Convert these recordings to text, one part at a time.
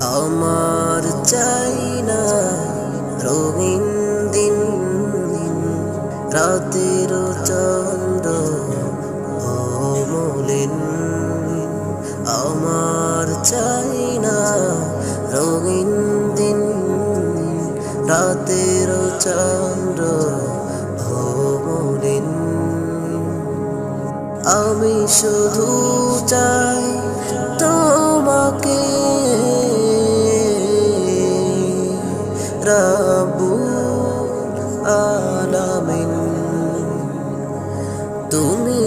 আমার চাই না রঙিন দিন, রাতের চন্দ্র অমলিন। আমার চাই না রঙিন দিন, রাতের চন্দ্র অমলিন। আমি শুধু চাই তোমাকে রাবুল আলামিন তুমি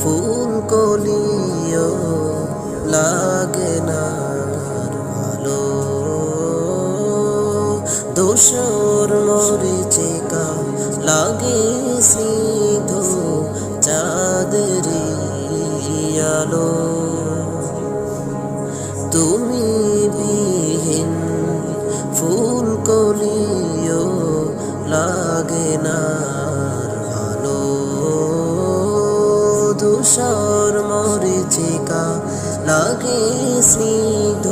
ফুল কলিও লাগে না ভালো। দোসর মরিচিকা লাগে চাঁদেরি না ভালো ধূসর মরিচিকা লাগে স্নিগ্ধ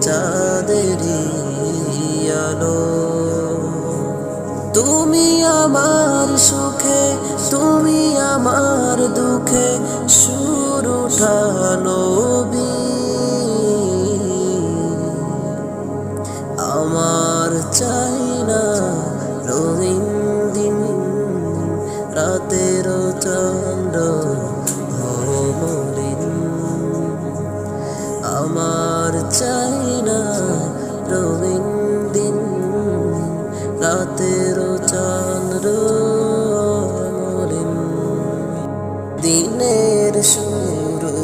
চাঁদেরি আলো। তুমি আমার সুখে, তুমি আমার দুঃখে সুর উঠানো আমার চাই না চন্দ্র আমার চাই না রঙিন দিন, রাতের চন্দ্র মলিন দিনের শুরু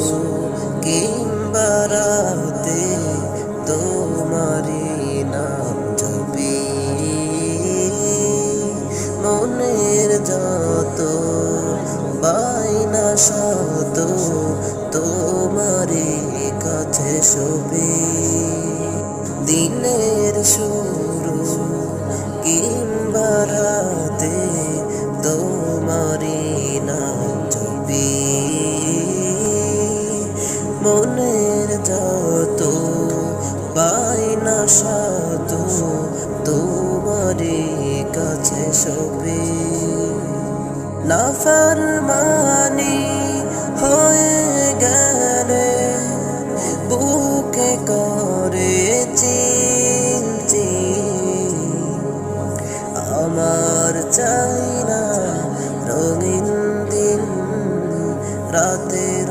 কিংবা রাতে তোমারি নাম জপি। মনের যত বাইনা শত তোমারি কাছে ছবি। দিনের শুরু কিংবা রাতে তোমারি নাম জপি মনের যত বাইনা সাত তোমারি কাছে নাফরমানি হয়ে গেলে বুকে করেছি আমার চাই না রঙিন দিন রাতের